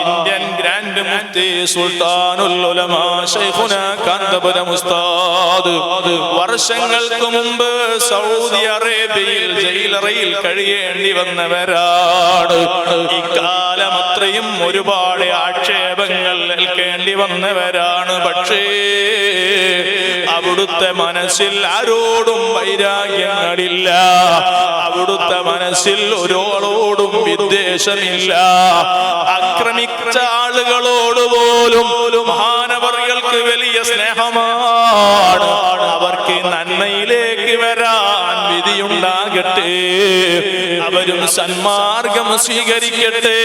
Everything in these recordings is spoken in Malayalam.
ഇന്ത്യൻ ഗ്രാൻഡ് മുഫ്തി സുൽത്താനുൽ ഉലമാ വർഷങ്ങൾക്ക് മുമ്പ് സൗദി അറേബ്യയിൽ ജയിലറയിൽ കഴിയേണ്ടി വന്നവരാണ്. ഇക്കാലം അത്രയും ഒരുപാട് ആക്ഷേപങ്ങൾ ഏൽക്കേണ്ടി വന്നവരാണ്. പക്ഷേ അവിടുത്തെ മനസ്സിൽ ആരോടും വൈരാഗ്യങ്ങളില്ല. അവിടുത്തെ മനസ്സിൽ ഒരാളോടും വിദ്വേഷമില്ല. ആക്രമിച്ച ആളുകളോട് പോലും മഹാനവറുകൾക്ക് വലിയ സ്നേഹമാണ്. അവർക്ക് നന്മയിലേക്ക് വരാൻ വിധിയുണ്ടാകട്ടെ. അവരും സന്മാർഗം സ്വീകരിക്കട്ടെ.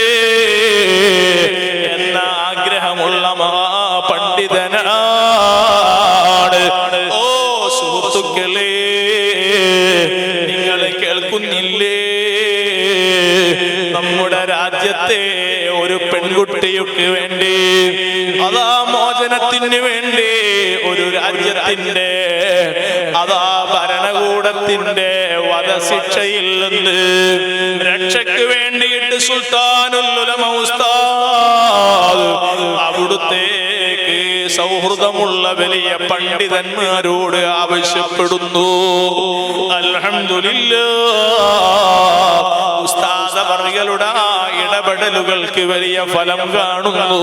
എന്ന ആഗ്രഹമുള്ള മഹാപണ്ഡിതനാണ് നമ്മുടെ രാജ്യത്തെ ഒരു പെൺകുട്ടിക്ക് വേണ്ടി അതാ മോചനത്തിന് വേണ്ടി ഒരു രാജ്യത്തിന്റെ അതാ ഭരണകൂടത്തിന്റെ വധശിക്ഷയിൽ നിന്ന് രക്ഷയ്ക്ക് വേണ്ടിയിട്ട് സുൽത്താനുല്ലുലമ ഉസ്താദ് സൗഹൃദമുള്ള വലിയ പണ്ഡിതന്മാരോട് ആവശ്യപ്പെടുന്നു. അൽഹംദുലില്ലാ ഉസ്താദ ആ ഇടപെടലുകൾക്ക് വലിയ ഫലം കാണുന്നു.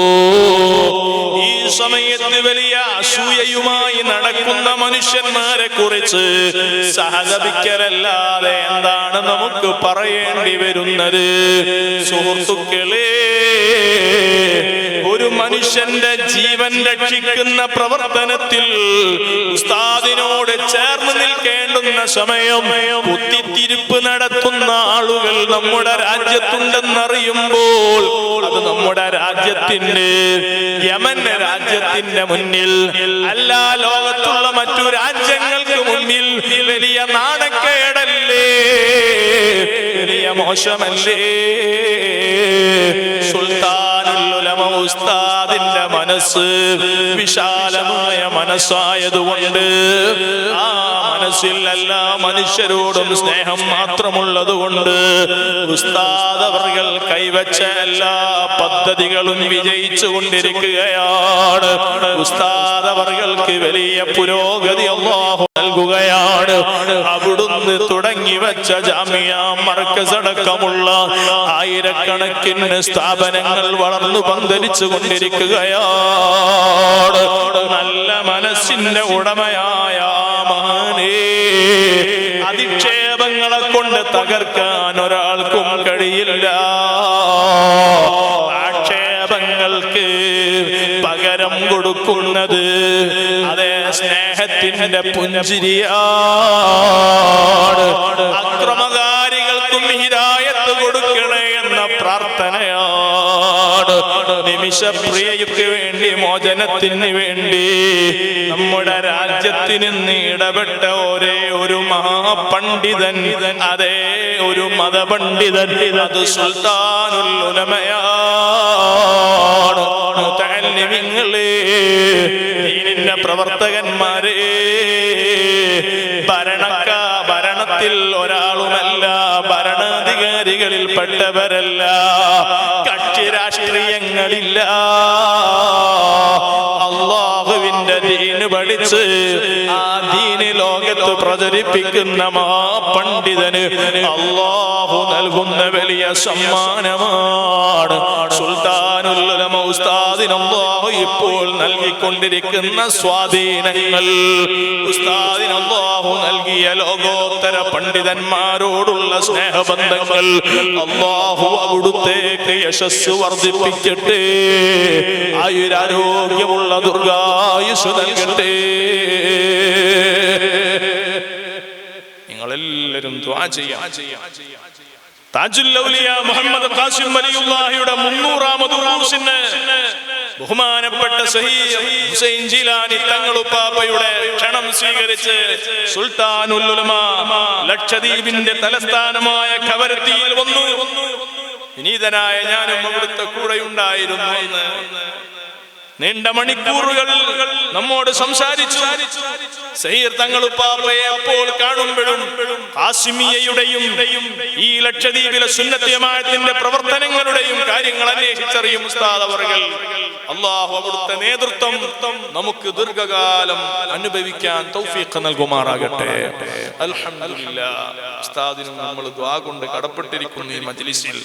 ഈ സമയത്ത് വലിയ അസൂയയുമായി നടക്കുന്ന മനുഷ്യന്മാരെ കുറിച്ച് സഹതപിക്കലല്ലാതെ എന്താണ് നമുക്ക് പറയേണ്ടി വരുന്നത്? സുഹൃത്തുക്കളെ ഒരു മനുഷ്യന്റെ ജീവൻ രക്ഷിക്കുന്ന പ്രവർത്തനത്തിൽ ഉസ്താദിനോട് ചേർന്ന് നിൽക്കേണ്ടുന്ന സമയം കുത്തിത്തിരിപ്പ് നടത്തുന്ന ആളുകൾ നമ്മുടെ രാജ്യത്തുണ്ടെന്നറിയുമ്പോൾ അത് നമ്മുടെ രാജ്യത്തിന്റെ യമൻ രാജ്യത്തിന്റെ മുന്നിൽ അല്ല ലോകത്തുള്ള മറ്റു രാജ്യങ്ങൾക്ക് മുന്നിൽ വലിയ നാണക്കേടല്ലേ? വലിയ മോശമല്ലേ? സുൽത്താനുല്ലുലമ ഉസ്താദിന്റെ മനസ്സ് വിശാലമായ മനസ്സായതുകൊണ്ട് ആ മനസ്സിൽ എല്ലാ മനുഷ്യരോടും സ്നേഹം മാത്രമുള്ളത് കൊണ്ട് ഉസ്താദവർകൾ കൈവച്ച എല്ലാ പദ്ധതികളും വിജയിച്ചു കൊണ്ടിരിക്കുകയാണ് ഉസ്താദവർകൾക്ക് വലിയ പുരോഗതി അള്ളാഹു നൽകുകയാണ്. അവിടുന്ന് തുടങ്ങി വെച്ച ജാമിയ മർക്കസടക്കമുള്ള ആയിരക്കണക്കിന് സ്ഥാപനങ്ങൾ വളർന്നു പന്തലിച്ചു കൊണ്ടിരിക്കുകയാണ്. നല്ല മനസ്സിന്റെ ഉടമയായ മഹാനേ അധിക്ഷേപങ്ങളെ കൊണ്ട് തകർക്കാൻ ഒരാൾക്കും കഴിയില്ല. ആക്ഷേപങ്ങൾക്ക് പകരം കൊടുക്കുന്നത് സ്നേഹത്തിന്റെ പുഞ്ചിരിയാണ്. അക്രമകാരികൾക്കും ഹിരായത്ത് കൊടുക്കണേ എന്ന പ്രാർത്ഥനയാണ്. നിമിഷപ്രിയയ്ക്ക് വേണ്ടി മോചനത്തിന് വേണ്ടി നമ്മുടെ രാജ്യത്തിന് നീടപെട്ട ഇടപെട്ട ഒരേ ഒരു മഹാപണ്ഡിതൻ അതേ ഒരു മതപണ്ഡിതൻ അത് സുൽത്താനുൽ ഉലമയാണ് പ്രവർത്തകന്മാരെ. ഭരണക്ക ഭരണത്തിൽ ഒരാളുമല്ല ഭരണാധികാരികളിൽ പെട്ടവരല്ല കക്ഷി രാഷ്ട്രീയങ്ങളില്ല. പഠിച്ച് ആ ദീന് ലോകത്ത് പ്രചരിപ്പിക്കുന്ന മഹാപണ്ഡിതന് അള്ളാഹു നൽകുന്ന വലിയ സമ്മാനമാണ്. സുൽത്താനുല്ലമ ഉസ്താദിന് ഇപ്പോൾ നൽകിക്കൊണ്ടിരിക്കുന്ന സ്വാധീനങ്ങൾ. ഉസ്താദിന് അള്ളാഹു നൽകിയ ലോകോത്തര പണ്ഡിതന്മാരോടുള്ള സ്നേഹബന്ധങ്ങൾ അള്ളാഹു അവിടുത്തേക്ക് യശസ് വർദ്ധിപ്പിക്കട്ടെ. ആയുരാരോഗ്യമുള്ള ദുർഗായുസ് നൽകട്ടെ. നിങ്ങളെല്ലാവരും ചെയ്യാം. മുഹമ്മദ് ഖാസിം ബഹുമാനപ്പെട്ട ഹുസൈൻ തങ്ങളുപ്പാപ്പയുടെ ക്ഷണം സ്വീകരിച്ച് ലക്ഷദ്വീപിന്റെ തലസ്ഥാനമായ കവരത്തിയിൽ വന്നു. വിനീതനായ ഞാനും അവിടുത്തെ കൂടെയുണ്ടായിരുന്നു നീണ്ട മണിക്കൂറുകൾ നമ്മോട് സംസാരിച്ചു. സഹീർ തങ്ങൾ ഉപ്പാപ്പയെ അപ്പോൾ കാണുമ്പോഴും കാസിമിയയുടെയും ഈ ലക്ഷദ്വീപിലെ സുന്നത്യമായത്തിന്റെ പ്രവർത്തനങ്ങളുടെയും കാര്യങ്ങൾ അന്വേഷിച്ചറിയും ഉസ്താദ് അവർകൾ അള്ളാഹു അവിടുത്തെ നേതൃത്വം നമുക്ക് ദീർഘകാലം അനുഭവിക്കാൻ തൗഫീഖ് നൽകുമാറാകട്ടെ. അൽഹംദുലില്ലാ ഉസ്താദിനും നമ്മൾ ദ്വാ കൊണ്ട് കടപ്പെട്ടിരിക്കുന്നു ഈ മജ്ലിസിൽ.